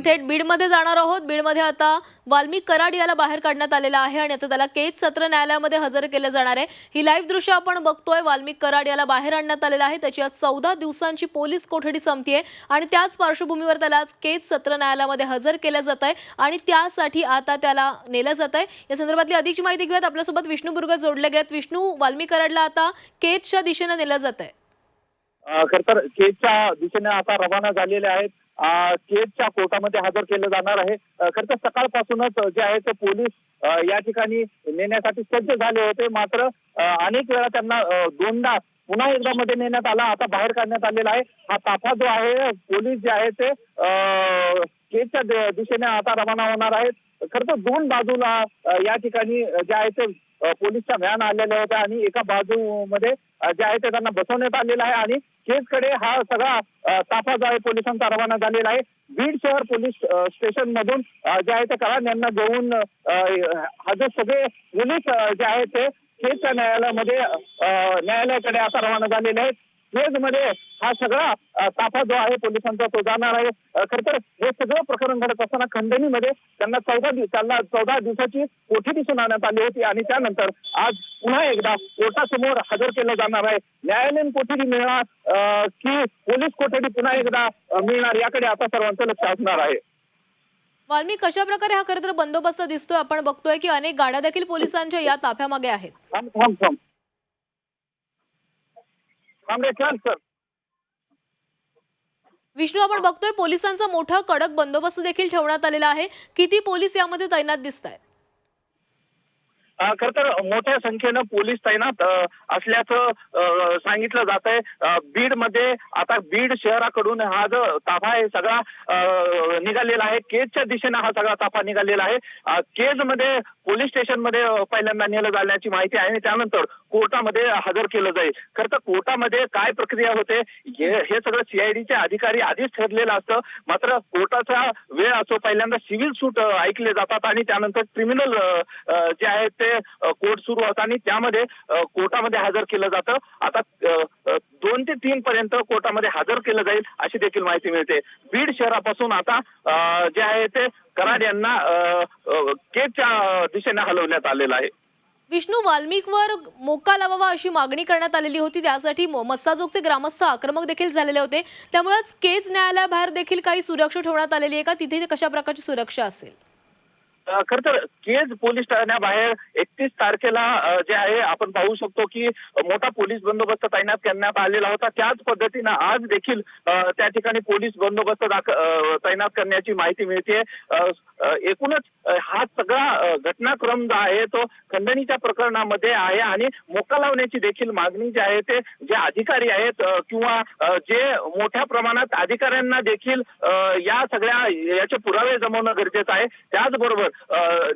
आपण थेट बीडमध्ये जाणार आहोत. बीडमध्ये आता वाल्मिक कराड याला बाहेर काढण्यात आलेला आहे आणि आता त्याला केज सत्र न्यायालयामध्ये हजर केलं जाणार आहे. ही लाईव्ह दृश्य आपण बघतोय. वाल्मिक कराड याला बाहेर आणण्यात आलेलं आहे. त्याची आज चौदा दिवसांची पोलीस कोठडी संपतीये आणि त्याच पार्श्वभूमीवर त्याला आज केज सत्र न्यायालयामध्ये हजर केलं जात आहे आणि त्यासाठी आता त्याला नेलं जात आहे या संदर्भातली अधिकची माहिती घेऊयात. आपल्यासोबत विष्णू बुर्ग जोडले गेलेत. विष्णू वाल्मिक कराडला आता केजच्या दिशेनं नेलं जात आहे खर तर केजच्या दिशेने आता रवाना झालेले आहेत. केजच्या कोर्टामध्ये हजर केलं जाणार आहे. खर तर सकाळपासूनच जे आहे ते पोलीस या ठिकाणी नेण्यासाठी सज्ज झाले होते. मात्र अनेक वेळा त्यांना दोनदा पुन्हा एकदा मध्ये नेण्यात आला. आता बाहेर काढण्यात आलेला आहे. हा ताफा जो आहे पोलीस जे आहे ते अ, केजच्या दिशेने आता रवाना होणार आहेत. खर तर दोन बाजूला या ठिकाणी जे आहे ते पोलीसच्या व्हॅन आलेल्या होत्या आणि एका बाजूमध्ये जे आहे ते त्यांना बसवण्यात आलेलं आहे आणि केजकडे हा सगळा ताफा जो आहे पोलिसांचा रवाना झालेला आहे. बीड शहर पोलीस स्टेशन मधून जे आहे ते कराड यांना घेऊन हा जो सगळे पोलीस जे आहे ते केजच्या न्यायालयामध्ये न्यायालयाकडे आता रवाना झालेले आहेत. केजमध्ये हा सगळा ताफा जो आहे पोलिसांचा तो जाणार आहे. खरं तर हे सगळं प्रकरण घडत असताना खंडणीमध्ये त्यांना चौदा दिवस त्यांना चौदा दिवसाची कोठडी सुनावण्यात आली होती आणि त्यानंतर आज पुन्हा एकदा कोर्टासमोर हजर केलं जाणार आहे. न्यायालयीन कोठडी मिळणार की पोलीस कोठडी पुन्हा एकदा मिळणार याकडे आता सर्वांचं लक्ष असणार आहे. वाल्मिक कशा प्रकारे हा खरं तर बंदोबस्त दिसतोय? आपण बघतोय की अनेक गाड्या देखील पोलिसांच्या या ताफ्यामागे आहेत. थांब सर विष्णू आपण बघतोय पोलिसांचा मोठा कडक बंदोबस्त देखील ठेवण्यात आलेला आहे. किती पोलीस यामध्ये तैनात दिसत आहेत खर तर मोठ्या संख्येनं पोलीस तैनात असल्याचं सांगितलं जात आहे बीडमध्ये आता बीड शहराकडून हा जो ताफा आहे सगळा निघालेला आहे. केजच्या दिशेने हा सगळा ताफा निघालेला आहे. केज केजमध्ये पोलीस स्टेशनमध्ये पहिल्यांदा नेलं जाण्याची माहिती आहे आणि त्यानंतर कोर्टामध्ये हजर केलं जाईल. खर तर कोर्टामध्ये काय प्रक्रिया होते हे हे सगळं सीआयडीचे अधिकारी आधीच ठरलेलं असतं. मात्र कोर्टाचा वेळ असो पहिल्यांदा सिव्हिल सूट ऐकले जातात आणि त्यानंतर क्रिमिनल जे आहे ते अ, कोर्ट सुरू होता आणि त्यामध्ये कोर्टामध्ये हजर केलं जातं. आता दोन ते तीन पर्यंत कोर्टामध्ये हजर केलं जाईल अशी देखील माहिती मिळते. बीड शहरापासून आता जे आहे ते कराड यांना अ, दिशेने हलवण्यात आलेलं आहे. विष्णू वाल्मिकवर मोका लावावा अशी मागणी करण्यात आलेली होती. त्यासाठी मस्साजोगचे ग्रामस्थ आक्रमक देखील झालेले होते. त्यामुळेच केज न्यायालयाबाहेर देखील काही सुरक्षा ठेवण्यात आलेली आहे का? तिथे कशा प्रकारची सुरक्षा असेल? खर तर केज पोलीस ठाण्याबाहेर एकतीस तारखेला जे आहे आपण पाहू शकतो की मोठा पोलीस बंदोबस्त तैनात करण्यात आलेला होता. त्याच पद्धतीनं आज देखील त्या ठिकाणी पोलीस बंदोबस्त दाख- तैनात करण्याची माहिती मिळते. एकूणच हा सगळा घटनाक्रम जो आहे तो खंडणीच्या प्रकरणामध्ये आहे आणि मोका लावण्याची देखील मागणी जी आहे ते जे अधिकारी आहेत किंवा जे मोठ्या प्रमाणात अधिकाऱ्यांना देखील या सगळ्या याचे पुरावे जमवणं गरजेचं आहे. त्याचबरोबर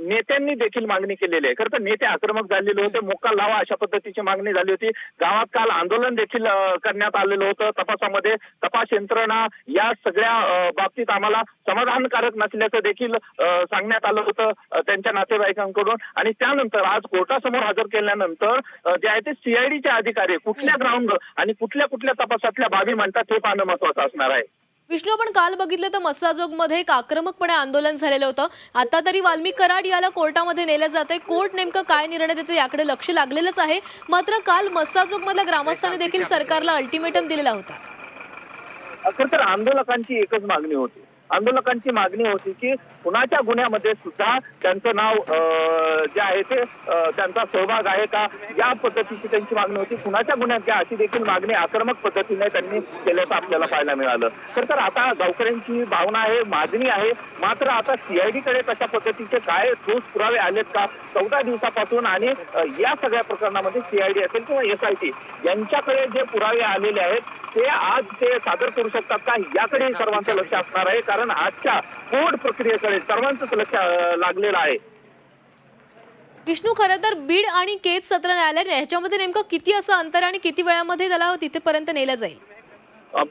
नेत्यांनी देखील मागणी केलेली आहे. खरं तर नेते आक्रमक झालेले होते. मोका लावा अशा पद्धतीची मागणी झाली होती. गावात काल आंदोलन देखील करण्यात आलेलं होतं. तपासामध्ये तपास यंत्रणा या सगळ्या बाबतीत आम्हाला समाधानकारक नसल्याचं देखील सांगण्यात आलं होतं त्यांच्या नातेवाईकांकडून. आणि त्यानंतर आज कोर्टासमोर हजर केल्यानंतर जे आहे ते सीआयडीचे अधिकारी कुठल्या ग्राउंड आणि कुठल्या कुठल्या तपासातल्या बाबी म्हणतात हे पाहणं महत्वाचं असणार आहे. विष्णू आपण काल बघितलं तर मस्साजोगमध्ये एक आक्रमकपणे आंदोलन झालेलं होतं. आता तरी वाल्मिक कराड याला कोर्टामध्ये नेलं जात आहे कोर्ट नेमकं काय निर्णय देते याकडे लक्ष लागलेलंच आहे. मात्र काल मस्साजोगमधल्या ग्रामस्थांनी देखील सरकारला अल्टिमेटम दिलेला होता. खर तर आंदोलकांची एकच मागणी होती. आंदोलकांची मागणी होती की कुणाच्या गुन्ह्यामध्ये सुद्धा त्यांचं नाव जे आहे ते त्यांचा सहभाग आहे का? या पद्धतीची त्यांची मागणी होती. कुणाच्या गुन्ह्यात घ्या अशी देखील मागणी आक्रमक पद्धतीने त्यांनी केल्याचं आपल्याला पाहायला मिळालं. खर तर आता गावकऱ्यांची भावना आहे मागणी आहे. मात्र आता सीआयडी कडे कशा पद्धतीचे काय ठोस पुरावे आलेत का? चौदा दिवसापासून आणि या सगळ्या प्रकरणामध्ये सीआयडी असेल किंवा एसआयटी यांच्याकडे जे पुरावे आलेले आहेत ते आज ते सादर करू शकतात का? याकडे सर्वांचं लक्ष असणार आहे. कारण आजच्या कोर्ट प्रक्रियेकडे सर्वांचंच लक्ष लागलेलं आहे. विष्णू खरं तर बीड आणि केज सत्र न्यायालय याच्यामध्ये नेमकं किती असं अंतर आणि किती वेळामध्ये त्याला तिथेपर्यंत नेलं जाईल?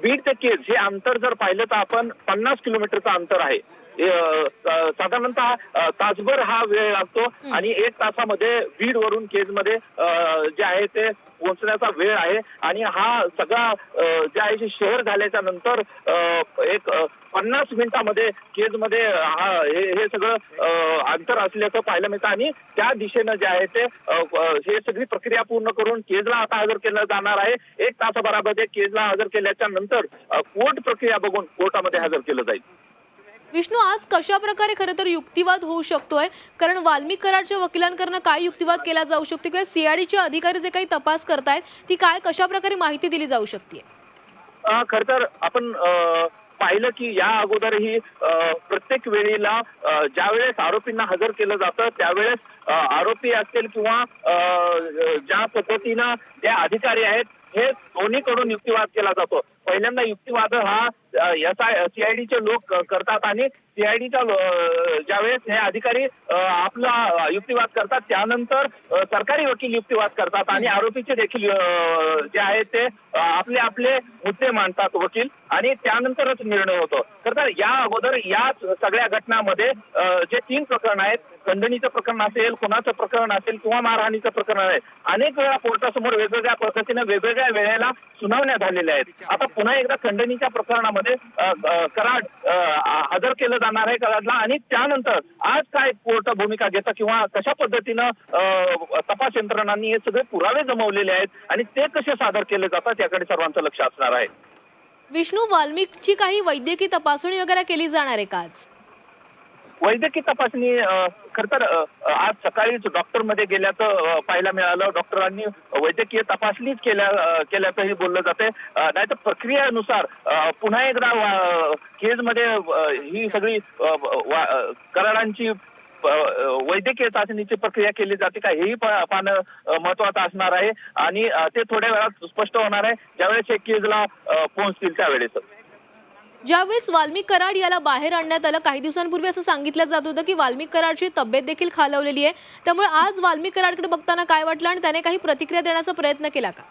बीड ते केज हे अंतर जर पाहिलं तर आपण पन्नास किलोमीटरचं अंतर आहे. साधारणतः तासभर हा वेळ लागतो आणि एक तासामध्ये बीड वरून केजमध्ये जे आहे ते पोहोचण्याचा वेळ आहे. आणि हा सगळा जे आहे शहर झाल्याच्यानंतर एक पन्नास मिनिटामध्ये केजमध्ये हा हे सगळं अंतर असल्याचं पाहायला मिळतं. आणि त्या दिशेनं जे आहे ते हे सगळी प्रक्रिया पूर्ण करून केजला आता हजर केलं जाणार आहे. एक तासाभरामध्ये केजला हजर केल्याच्यानंतर कोर्ट प्रक्रिया बघून कोर्टामध्ये हजर केलं जाईल. विष्णू आज कशा प्रकारे खरं तर युक्तिवाद होऊ शकतोय? कारण वाल्मिक कराडच्या वकिलांकडनं काय युक्तिवाद केला जाऊ शकतो किंवा सीआयडीचे अधिकारी जे काही तपास करतायत ती काय कशा प्रकारे माहिती दिली जाऊ शकते खर तर आपण पाहिलं की या अगोदरही प्रत्येक वेळेला ज्यावेळेस आरोपींना हजर केलं जातं त्यावेळेस आरोपी असतील किंवा अ, ज्या पद्धतीनं जे अधिकारी आहेत हे दोन्हीकडून युक्तिवाद केला जातो. पहिल्यांदा युक्तिवाद हा एस आय सीआयडीचे लोक करतात आणि सीआयडीच्या ज्यावेळेस हे अधिकारी आपला युक्तिवाद करतात त्यानंतर सरकारी वकील युक्तिवाद करतात आणि आरोपीचे देखील जे आहेत ते आपले आपले मुद्दे मांडतात वकील आणि त्यानंतरच निर्णय होतो. तर या अगोदर या सगळ्या घटनामध्ये जे तीन प्रकरण आहेत खंडणीचं प्रकरण असेल खुनाचं प्रकरण असेल किंवा मारहाणीचं प्रकरण आहे अनेक वेळा कोर्टासमोर वेगवेगळ्या पद्धतीने वेगवेगळ्या वेळेला सुनावण्या झालेल्या आहेत. आता पुन्हा एकदा खंडणीच्या प्रकरणामध्ये कराड आदर हजर केलं जाणार आहे कराडला आणि त्यानंतर आज काय कोर्ट भूमिका घेतं किंवा कशा पद्धतीनं तपास यंत्रणांनी हे सगळे पुरावे जमवलेले आहेत आणि ते कसे सादर केले जातात याकडे सर्वांचं लक्ष असणार आहे. विष्णू वाल्मिकची काही वैद्यकीय तपासणी वगैरे केली जाणार आहे का आज? वैद्यकीय तपासणी खर तर आज सकाळीच डॉक्टरमध्ये गेल्याचं पाहायला मिळालं. डॉक्टरांनी वैद्यकीय तपासणीच केल्या केल्याचंही बोललं जाते नाही तर प्रक्रियेनुसार पुन्हा एकदा वा- केजमध्ये ही सगळी करारांची कराडांची वैद्यकीय चाचणीची प्रक्रिया केली जाते का हेही पाहणं महत्वाचं असणार आहे. आणि ते थोड्या वेळात स्पष्ट होणार आहे. ज्यावेळेस हे केजला पोहोचतील त्यावेळेस ज्यावेळेस वाल्मिक कराड याला बाहेर आणण्यात आलं काही दिवसांपूर्वी असं सांगितलं जात होतं की वाल्मिक कराडची तब्येत देखील खालवलेली आहे. त्यामुळे आज वाल्मिक कराडकडे बघताना काय वाटलं आणि त्याने काही प्रतिक्रिया देण्याचा प्रयत्न केला का?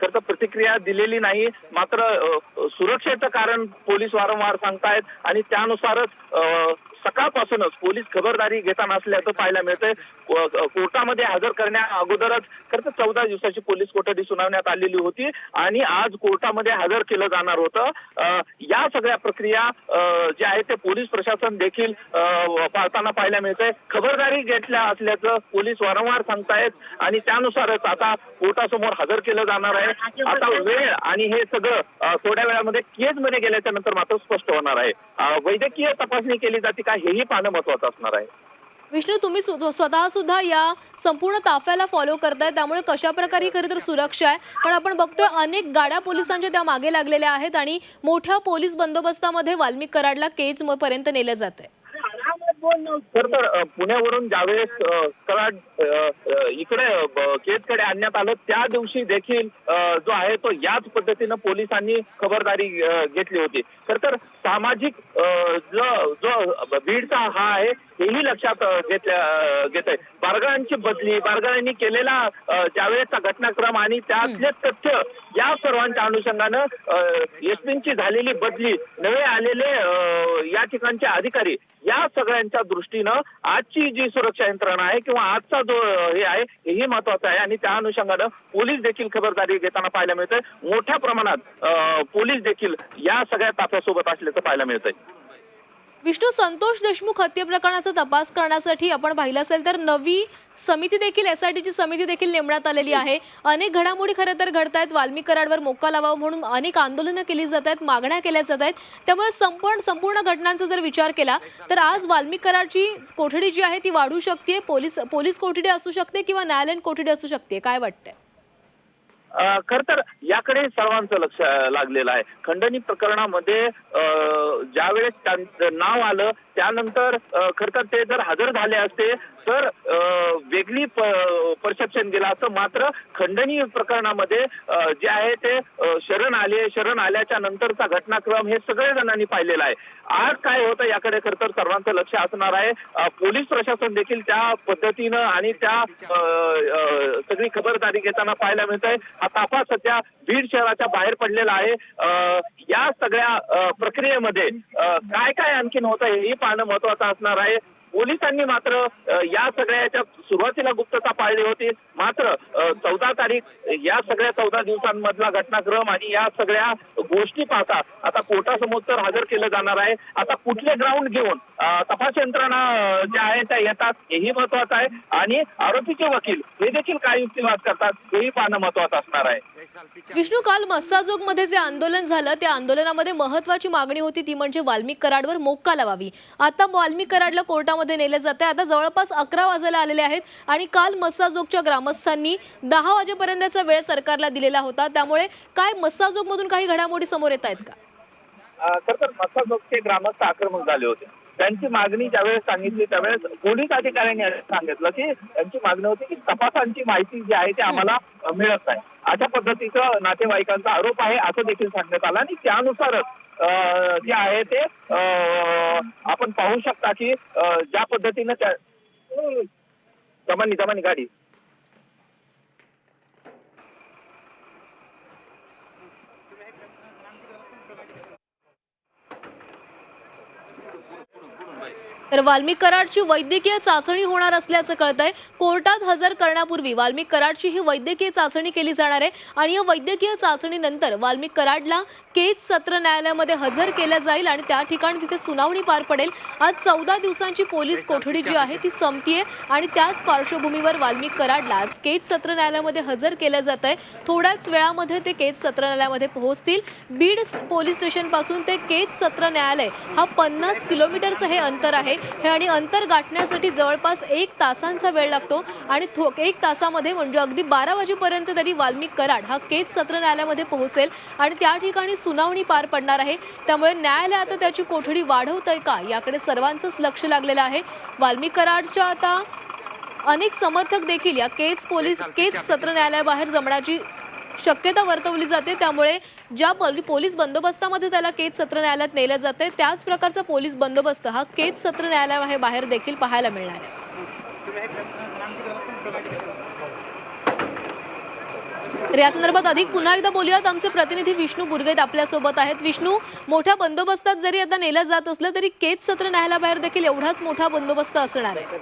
खर तर प्रतिक्रिया दिलेली नाही. मात्र सुरक्षेचं कारण पोलीस वारंवार सांगतायत आणि त्यानुसारच सकाळपासूनच पोलीस खबरदारी घेताना असल्याचं पाहायला मिळतंय. कोर्टामध्ये हजर करण्या अगोदरच खरं तर चौदा दिवसाची पोलीस कोठडी सुनावण्यात आलेली होती आणि आज कोर्टामध्ये हजर केलं जाणार होतं. या सगळ्या प्रक्रिया ज्या आहेत ते पोलीस प्रशासन देखील पाळताना पाहायला मिळतंय. खबरदारी घेतल्या असल्याचं पोलीस वारंवार सांगतायत आणि त्यानुसारच आता कोर्टासमोर हजर केलं जाणार आहे. आता वेळ आणि हे सगळं थोड्या वेळामध्ये केजमध्ये गेल्याच्यानंतर मात्र स्पष्ट होणार आहे. वैद्यकीय तपासणी केली जाते का हेही पाहणं महत्वाचं असणार आहे. विष्णू तुम्ही स्वतः सुद्धा या संपूर्ण ताफ्याला फॉलो करताय. त्यामुळे कशा प्रकारे खरं तर सुरक्षा आहे. कारण आपण बघतोय अनेक गाड्या पोलिसांच्या त्या मागे लागलेल्या आहेत आणि मोठ्या पोलीस बंदोबस्तामध्ये वाल्मिक कराडला केज पर्यंत नेलं जात आहे तर अ, पुण्यावरून ज्यावेळेस कराड इकडे केजकडे आणण्यात आलं त्या दिवशी देखील जो आहे तो याच पद्धतीनं पोलिसांनी खबरदारी घेतली होती. खर तर सामाजिक जो जो बीडचा हा आहे हेही लक्षात घेतल्या घेत आहे बारगाळांची बदली बारगाळांनी केलेला ज्यावेळेसचा घटनाक्रम आणि त्यातले तथ्य या सर्वांच्या अनुषंगानं एसपींची झालेली बदली नवे आलेले या ठिकाणचे अधिकारी या सगळ्यांच्या दृष्टीनं आजची जी सुरक्षा यंत्रणा आहे किंवा आजचा जो हे आहे हेही महत्वाचं आहे. आणि त्या अनुषंगानं पोलीस देखील खबरदारी घेताना पाहायला मिळतंय. मोठ्या प्रमाणात पोलीस देखील या सगळ्या ताफ्यासोबत असल्याचं पाहायला मिळतंय. विष्णू संतोष देशमुख हत्ये प्रकरणाचा तपास करण्यासाठी आपण पाहिलं असेल तर नवी समिती देखील एस आय टीची समिती देखील नेमण्यात आलेली आहे. अनेक घडामोडी खरं तर घडतायत. वाल्मिक कराडवर मोका लावावा म्हणून अनेक आंदोलनं केली जात आहेत मागण्या केल्या जात आहेत त्यामुळे संपूर्ण संपूर्ण घटनांचा जर विचार केला तर आज वाल्मिक कराडची कोठडी जी आहे ती वाढू शकते पोलीस पोलीस कोठडी असू शकते किंवा न्यायालयीन कोठडी असू शकते काय वाटतंय? खर तर याकडे सर्वांचं लक्ष लागलेलं आहे. खंडणी प्रकरणामध्ये ज्यावेळेस त्यांचं नाव आलं त्यानंतर खर तर ते जर हजर झाले असते तर वेगळी परसेप्शन गेला असतं मात्र खंडणी प्रकरणामध्ये जे आहे ते शरण आले शरण आल्याच्या नंतरचा घटनाक्रम हे सगळे जणांनी पाहिलेला आहे. आज काय होतं याकडे खर तर सर्वांचं लक्ष असणार आहे. पोलीस प्रशासन देखील त्या पद्धतीनं आणि त्या अ, सगळी खबरदारी घेताना पाहायला मिळत आहे हा ताफा सध्या बीड शहराच्या बाहेर पडलेला आहे. या सगळ्या प्रक्रियेमध्ये काय काय आणखीन होतं हेही पाहणं महत्वाचं असणार आहे. पोलिसांनी मात्र या सगळ्याच्या सुरुवातीला गुप्तता पाळली होती. मात्र चौदा तारीख या सगळ्या चौदा दिवसांमधला घटनाक्रम आणि या सगळ्या गोष्टी पाहता आता कोर्टासमोर तर हजर केलं जाणार आहे. आता कुठले ग्राउंड घेऊन तपास यंत्रणा ज्या आहेत त्या येतात हेही महत्वाचं आहे. आणि आरोपीचे वकील हे देखील काय युक्तिवाद करतात हेही पाहणं महत्वाचं असणार आहे. विष्णू काल मस्साजोगमध्ये जे आंदोलन झालं त्या आंदोलनामध्ये महत्वाची मागणी होती ती म्हणजे वाल्मिक कराडवर मोक्का लावावी आता वाल्मिक कराडला कोर्टामध्ये नेले जाते आता जवळपास अकरा वाजायला आलेले आहेत आणि काल मस्साजोगच्या ग्रामस्थांनी दहा वाजेपर्यंतचा वेळ सरकारला दिलेला होता. त्यामुळे काय मस्साजोग मधून काही घडामोडी समोर येत आहेत का? खरं तर मसाजोगचे ग्रामस्थ आक्रमक झाले होते. त्यांची मागणी ज्यावेळेस सांगितली त्यावेळेस पोलीस अधिकाऱ्यांनी सांगितलं की त्यांची मागणी होती की तपासांची माहिती जी आहे ती आम्हाला मिळत नाही. अशा पद्धतीचं नातेवाईकांचा आरोप आहे असं देखील सांगण्यात आलं. आणि त्यानुसारच जे आहे ते आपण पाहू शकता की ज्या पद्धतीनं त्या जमानी जमानी गाडी. तर वाल्मिक कराडची वैद्यकीय चाचणी होणार असल्याचं कळतंय. कोर्टात हजर करण्यापूर्वी वाल्मिक कराडची ही वैद्यकीय चाचणी केली जाणार आहे आणि या वैद्यकीय चाचणीनंतर वाल्मिक कराडला केज सत्र न्यायालयामध्ये हजर केलं जाईल आणि त्या ठिकाणी तिथे सुनावणी पार पडेल. आज चौदा दिवसांची पोलीस कोठडी जी आहे ती संपतीये आणि त्याच पार्श्वभूमीवर वाल्मिक कराडला आज केज सत्र न्यायालयामध्ये हजर केलं जात आहे थोड्याच वेळामध्ये ते केज सत्र न्यायालयामध्ये पोहोचतील. बीड पोलीस स्टेशनपासून ते केज सत्र न्यायालय हा पन्नास किलोमीटरचं हे अंतर आहे. हे आणि अंतर गाठण्यासाठी जवळपास एक तासांचा वेळ लागतो. आणि थो एक तासामध्ये म्हणजे अगदी बारा वाजेपर्यंत तरी वाल्मिक कराड हा केज सत्र न्यायालयामध्ये पोहोचेल आणि त्या ठिकाणी सुनावणी पार पडणार आहे. त्यामुळे न्यायालय आता त्याची कोठडी वाढवतंय का याकडे सर्वांचंच लक्ष लागलेलं आहे. वाल्मिक कराडच्या आता अनेक समर्थक देखील या केज पोलीस केज सत्र न्यायालयाबाहेर जमण्याची शक्यता वर्तवली जाते. त्यामुळे ज्या पोलीस बंदोबस्तामध्ये त्याला केज सत्र न्यायालयात नेलं जाते त्याच प्रकारचा पोलीस बंदोबस्त हा केज सत्र न्यायालयाबाहेर बाहेर देखील पाहायला मिळणार आहे. तर या संदर्भात अधिक पुन्हा एकदा बोलूयात. आमचे प्रतिनिधी विष्णू बुरगेत आपल्यासोबत आहेत. विष्णू मोठ्या बंदोबस्तात जरी आता नेलं जात असलं तरी केज सत्र न्यायालयाबाहेर देखील एवढाच मोठा बंदोबस्त असणार आहे.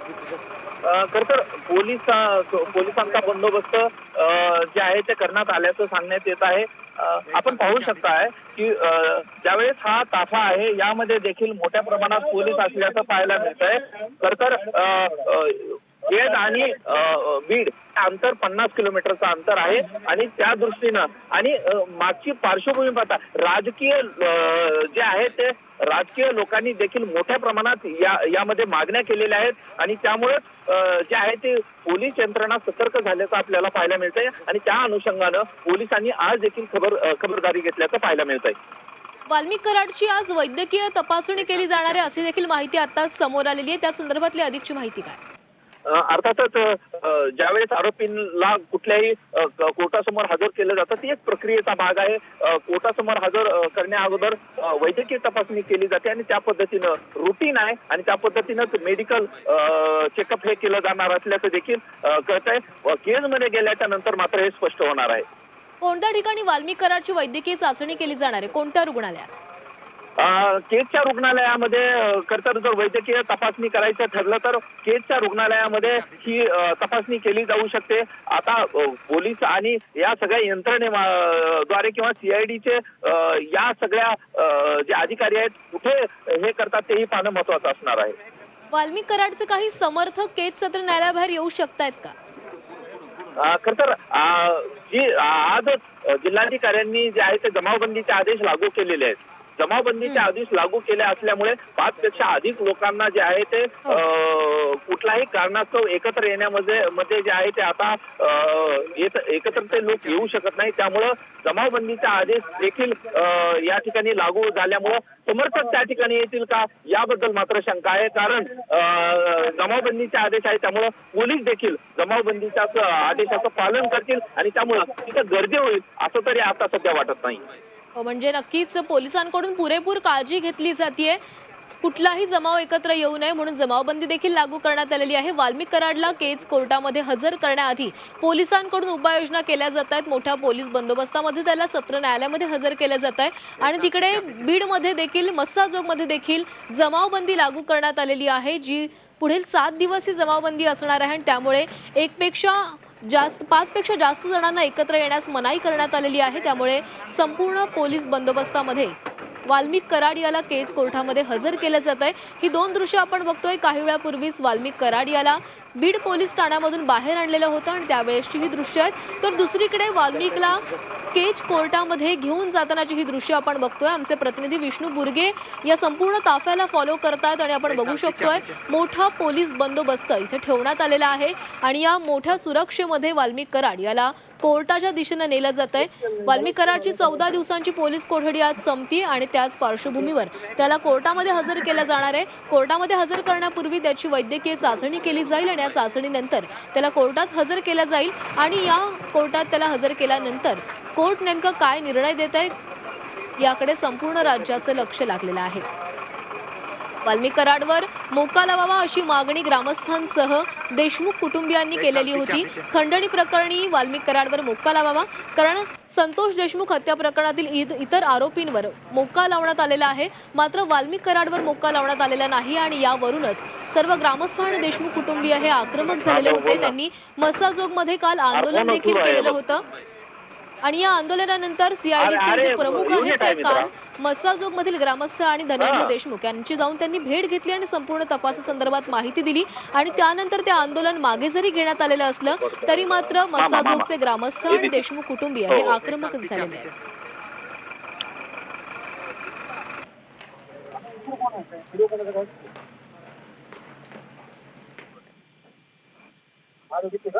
खर तर पोलिसांचा बंदोबस्त जे आहे ते करण्यात आल्याचं सांगण्यात येत आहे. आपण पाहू शकताय की ज्यावेळेस हा ताफा आहे यामध्ये देखील मोठ्या प्रमाणात पोलीस असल्याचं पाहायला मिळत आहे खर तर केज आणि बीड अंतर पन्नास किलोमीटरचं अंतर आहे. आणि त्या दृष्टीनं आणि मागची पार्श्वभूमी पाहता राजकीय जे आहे ते राजकीय लोकांनी देखील मोठ्या प्रमाणात या यामध्ये मागण्या केलेल्या आहेत. आणि त्यामुळे जे आहे ते पोलीस यंत्रणा सतर्क झाल्याचं आपल्याला पाहायला मिळतंय. आणि त्या अनुषंगानं पोलिसांनी आज देखील खबर खबरदारी घेतल्याचं पाहायला मिळतंय. वाल्मिक कराडची आज वैद्यकीय तपासणी केली जाणार आहे अशी देखील माहिती आताच समोर आलेली आहे. त्या संदर्भातली अधिकची माहिती काय? अर्थातच ज्यावेळेस आरोपींना कुठल्याही कोर्टासमोर हजर केलं जातं ती एक प्रक्रियेचा भाग आहे. कोर्टासमोर हजर करण्या अगोदर वैद्यकीय तपासणी केली जाते आणि त्या पद्धतीनं रुटीन आहे आणि त्या पद्धतीनंच मेडिकल चेकअप हे केलं जाणार असल्याचं देखील कळत आहे केजमध्ये गेल्याच्यानंतर मात्र हे स्पष्ट होणार आहे. कोणत्या ठिकाणी वाल्मिक कराडची वैद्यकीय चाचणी केली जाणार आहे? कोणत्या रुग्णालयात? केजच्या रुग्णालयामध्ये खरं जर वैद्यकीय तपासणी करायचं ठरलं तर केजच्या रुग्णालयामध्ये ही तपासणी केली जाऊ शकते. आता पोलीस आणि या सगळ्या यंत्रणेद्वारे किंवा सीआयडीचे या सगळ्या जे अधिकारी आहेत कुठे हे करतात तेही पाहणं महत्वाचं असणार आहे. वाल्मिक कराडचे काही समर्थक केज सत्र न्यायालयाबाहेर येऊ शकतायत का? खर तर जी आजच जिल्हाधिकाऱ्यांनी जे आहे ते जमावबंदीचे आदेश लागू केलेले आहेत. जमावबंदीचे आदेश लागू केले असल्यामुळे पाच पेक्षा अधिक लोकांना जे आहे ते हो. कुठल्याही कारणास्तव एकत्र येण्यामध्ये मध्ये जे आहे ते आता एकत्र ते लोक येऊ शकत नाही. त्यामुळं जमावबंदीचा आदेश देखील या ठिकाणी लागू झाल्यामुळं समर्थक त्या ठिकाणी येतील का? याबद्दल मात्र शंका आहे. कारण जमावबंदीचे आदेश आहे. त्यामुळं पोलीस देखील जमावबंदीच्या आदेशाचं पालन करतील आणि त्यामुळं तिथं गर्दी होईल असं तरी आता सध्या वाटत नाही. म्हणजे नक्कीच पोलिसांकडून पुरेपूर काळजी घेतली जाते कुठलाही जमाव एकत्र येऊ नये म्हणून जमावबंदी देखील लागू करण्यात आलेली आहे. वाल्मिक कराडला केज कोर्टामध्ये हजर करण्याआधी पोलिसांकडून उपाययोजना केल्या जात आहेत. मोठ्या पोलीस बंदोबस्तामध्ये त्याला सत्र न्यायालयामध्ये हजर केलं जात आहे आणि तिकडे बीडमध्ये देखील मस्साजोगमध्ये देखील जमावबंदी लागू करण्यात आलेली आहे जी पुढील सात दिवस ही जमावबंदी असणार आहे. आणि त्यामुळे एकपेक्षा जास्त पाचपेक्षा जास्त जणांना एकत्र येण्यास मनाई करण्यात आलेली आहे. त्यामुळे संपूर्ण पोलीस बंदोबस्तामध्ये वाल्मिक कराड याला केज कोर्टामध्ये हजर केलं जात आहे ही दोन दृश्य आपण बघतोय. काही वेळापूर्वीच वाल्मिक कराड याला बीड पोलीस ठाण्यामधून बाहेर आणलेलं होतं आणि त्यावेळेसची ही दृश्य आहेत. तर दुसरीकडे वाल्मिकला केज कोर्टामध्ये घेऊन जातानाची ही दृश्य आपण बघतोय. आमचे प्रतिनिधी विष्णू बुर्गे या संपूर्ण ताफ्याला फॉलो करतात आणि आपण बघू शकतोय मोठा पोलीस बंदोबस्त इथे ठेवण्यात आलेला आहे आणि या मोठ्या सुरक्षेमध्ये वाल्मिक कराड याला कोर्टाच्या दिशेनं नेलं जात आहे वाल्मिक कराडची चौदा दिवसांची पोलीस कोठडी आज संपती आणि त्याच पार्श्वभूमीवर त्याला कोर्टामध्ये हजर केलं जाणार आहे. कोर्टामध्ये हजर करण्यापूर्वी त्याची वैद्यकीय चाचणी केली जाईल आणि या चाचणीनंतर त्याला कोर्टात हजर केलं जाईल आणि या कोर्टात त्याला हजर केल्यानंतर कोर्ट नेमकं काय निर्णय देत आहे याकडे संपूर्ण राज्याचं लक्ष लागलेलं आहे. वाल्मिक कराडवर मोका लावावा अशी मागणी ग्रामस्थांसह देशमुख कुटुंबियांनी केलेली होती. खंडणी प्रकरणी वाल्मिक कराडवर मोक्का लावावा कारण संतोष देशमुख हत्या प्रकरणातील इतर आरोपींवर मोक्का लावण्यात आलेला आहे. मात्र वाल्मिक कराडवर मोक्का लावण्यात आलेला नाही आणि यावरूनच सर्व ग्रामस्थ आणि देशमुख कुटुंबीय हे आक्रमक झालेले होते. त्यांनी मसाजोगमध्ये काल आंदोलन देखील केलेलं होतं. आणि या आंदोलनानंतर सीआयडीचे जे प्रमुख आहेत ते. काल मस्साजोग मधील ग्रामस्थ आणि धनंजय हा. देशमुख यांची जाऊन त्यांनी भेट घेतली आणि संपूर्ण तपासासंदर्भात माहिती दिली. आणि त्यानंतर ते आंदोलन मागे जरी घेण्यात आलेलं असलं तरी मात्र मस्साजोगचे ग्रामस्थ आणि देशमुख कुटुंबीय हे आक्रमक झालेले आहेत हा,